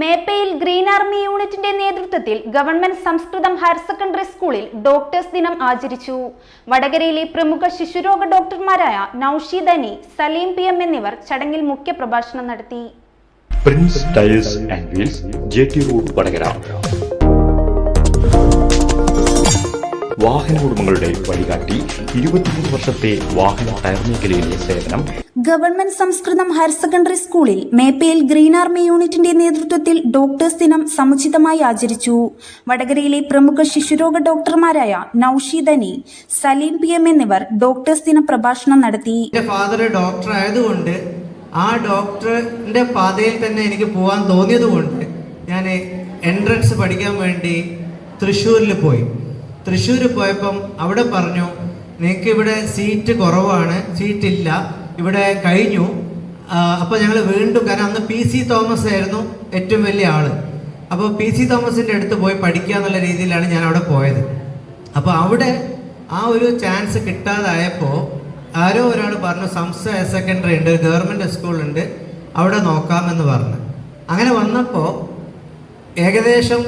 Meppayil green army യൂണിറ്റിന്റെ നേതൃത്വത്തിൽ government Samskritham higher secondary സ്കൂളിൽ ഡോക്ടേഴ്സ് ദിനം ആചരിച്ചു. വടകരയിലെ പ്രമുഖ ശിശുരോഗ ഡോക്ടർമാരായ നൌഷീദ് അനി സലീം പി എം എന്നിവർ ചടങ്ങിൽ മുഖ്യ പ്രഭാഷണം നടത്തി പ്രിൻസ് റോഡ് വടകര. വാഹന ഉടമകളുടെ വഴികാട്ടി ഇരുപത്തിമൂന്ന് വർഷത്തെ വാഹന ടയർ മേഖലയിലെ സേവനം ഗവൺമെന്റ് സംസ്കൃതം ഹയർ സെക്കൻഡറി സ്കൂളിൽ മേപ്പയിൽ ഗ്രീൻ ആർമി യൂണിറ്റിന്റെ നേതൃത്വത്തിൽ ഡോക്ടേഴ്സ് ദിനം സമുചിതമായി ആചരിച്ചു. വടകരയിലെ പ്രമുഖ ശിശുരോഗ ഡോക്ടർമാരായ നൌഷീദ് അനി സലീം പി എം എന്നിവർ ഡോക്ടേഴ്സ് ദിന പ്രഭാഷണം നടത്തി. ഫാദർ ഡോക്ടർ ആയതുകൊണ്ട് ആ ഡോക്ടറിന്റെ പാതയിൽ തന്നെ എനിക്ക് പോകാൻ തോന്നിയതുകൊണ്ട് ഞാൻ എൻട്രൻസ് പഠിക്കാൻ വേണ്ടി തൃശ്ശൂരിൽ പോയി. തൃശ്ശൂർ പോയപ്പം അവിടെ പറഞ്ഞു നിങ്ങൾക്ക് ഇവിടെ സീറ്റ് കുറവാണ് സീറ്റ് ഇല്ല. ഇവിടെ കഴിഞ്ഞു. അപ്പോൾ ഞങ്ങൾ വീണ്ടും കാരണം അന്ന് പി സി തോമസ് ആയിരുന്നു ഏറ്റവും വലിയ ആൾ. അപ്പോൾ പി സി തോമസിന്റെ അടുത്ത് പോയി പഠിക്കുക എന്നുള്ള രീതിയിലാണ് ഞാൻ അവിടെ പോയത്. അപ്പോൾ അവിടെ ആ ഒരു ചാൻസ് കിട്ടാതായപ്പോൾ ആരോ ഒരാൾ പറഞ്ഞു സംസ്ഥ ഹയർ സെക്കൻഡറി ഉണ്ട് ഗവൺമെന്റ് സ്കൂളുണ്ട് അവിടെ നോക്കാമെന്ന് പറഞ്ഞു. അങ്ങനെ വന്നപ്പോൾ ഏകദേശം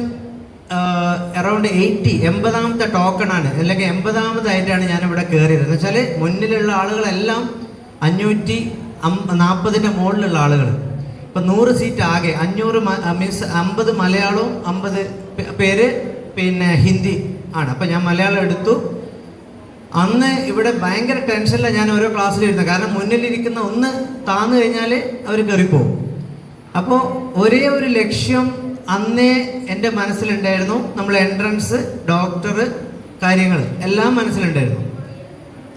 അറൗണ്ട് എയ്റ്റി എൺപതാമത്തെ ടോക്കണാണ് അല്ലെങ്കിൽ എൺപതാമതായിട്ടാണ് ഞാനിവിടെ കയറിയത് എന്ന് വെച്ചാൽ മുന്നിലുള്ള ആളുകളെല്ലാം അഞ്ഞൂറ്റി നാൽപ്പതിന്റെ മുകളിലുള്ള ആളുകൾ ഇപ്പം നൂറ് സീറ്റ് ആകെ അഞ്ഞൂറ് മീൻസ് അമ്പത് മലയാളവും അമ്പത് പേര് പിന്നെ ഹിന്ദി ആണ്. അപ്പം ഞാൻ മലയാളം എടുത്തു. അന്ന് ഇവിടെ ഭയങ്കര ടെൻഷനിലാണ് ഞാൻ ഓരോ ക്ലാസ്സിലിരുന്നത് കാരണം മുന്നിലിരിക്കുന്ന ഒന്ന് താന്നു കഴിഞ്ഞാൽ അവർ കയറിപ്പോവും അപ്പോൾ ഒരേ ഒരു ലക്ഷ്യം അന്നേ എന്റെ മനസ്സിലുണ്ടായിരുന്നു. നമ്മൾ എൻട്രൻസ് ഡോക്ടർ കാര്യങ്ങൾ എല്ലാം മനസ്സിലുണ്ടായിരുന്നു.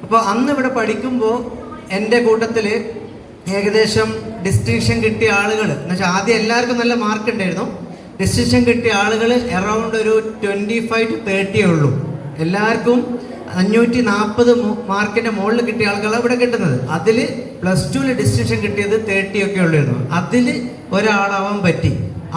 അപ്പോൾ അന്ന് ഇവിടെ പഠിക്കുമ്പോൾ എന്റെ കൂട്ടത്തിൽ ഏകദേശം ഡിസ്റ്റിങ്ഷൻ കിട്ടിയ ആളുകൾ എന്നുവെച്ചാൽ ആദ്യം എല്ലാവർക്കും നല്ല മാർക്ക് ഉണ്ടായിരുന്നു. ഡിസ്റ്റിങ്ഷൻ കിട്ടിയ ആളുകൾ അറൗണ്ട് ഒരു ട്വന്റി ഫൈവ് ടു തേർട്ടിയേ ഉള്ളൂ. എല്ലാവർക്കും അഞ്ഞൂറ്റി നാൽപ്പത് മാർക്കിന്റെ മുകളിൽ കിട്ടിയ ആളുകളാണ് ഇവിടെ കിട്ടുന്നത്. അതിൽ പ്ലസ് ടുവിൽ ഡിസ്റ്റിങ്ഷൻ കിട്ടിയത് തേർട്ടി ഒക്കെ ഉള്ളായിരുന്നു അതിൽ ഒരാളാവാൻ പറ്റി.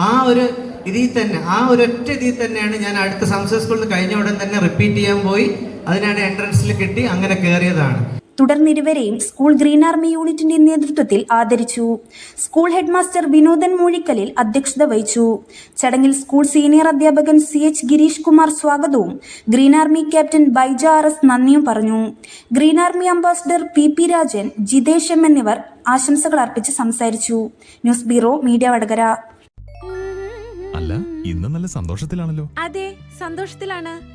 ആ ഒരു ഇതിൽ തന്നെ ആ ഒരു ഒറ്റ ഇതിൽ തന്നെയാണ് ഞാൻ അടുത്ത സംസ്കൃത സ്കൂളിൽ കഴിഞ്ഞ ഉടൻ തന്നെ റിപ്പീറ്റ് ചെയ്യാൻ പോയി. അതിനാണ് എൻട്രൻസിൽ കിട്ടി അങ്ങനെ കയറിയതാണ് തുടർന്ന് ഇരുവരെയും സ്കൂൾ ഗ്രീൻ ആർമി യൂണിറ്റിന്റെ നേതൃത്വത്തിൽ ആദരിച്ചു. സ്കൂൾ ഹെഡ്മാസ്റ്റർ വിനോദൻ മൂഴിക്കലിൽ അധ്യക്ഷത വഹിച്ചു. ചടങ്ങിൽ സ്കൂൾ സീനിയർ അധ്യാപകൻ സി എച്ച് ഗിരീഷ് കുമാർ സ്വാഗതവും green army captain Baija R S നന്ദിയും പറഞ്ഞു. Green army ambassador P P Rajan Jithesh M എന്നിവർ ആശംസകൾ അർപ്പിച്ച് സംസാരിച്ചു. News bureau media Vadakara. അല്ല ഇന്ന് നല്ല സന്തോഷത്തിലാണല്ലോ. അതെ സന്തോഷത്തിലാണ്.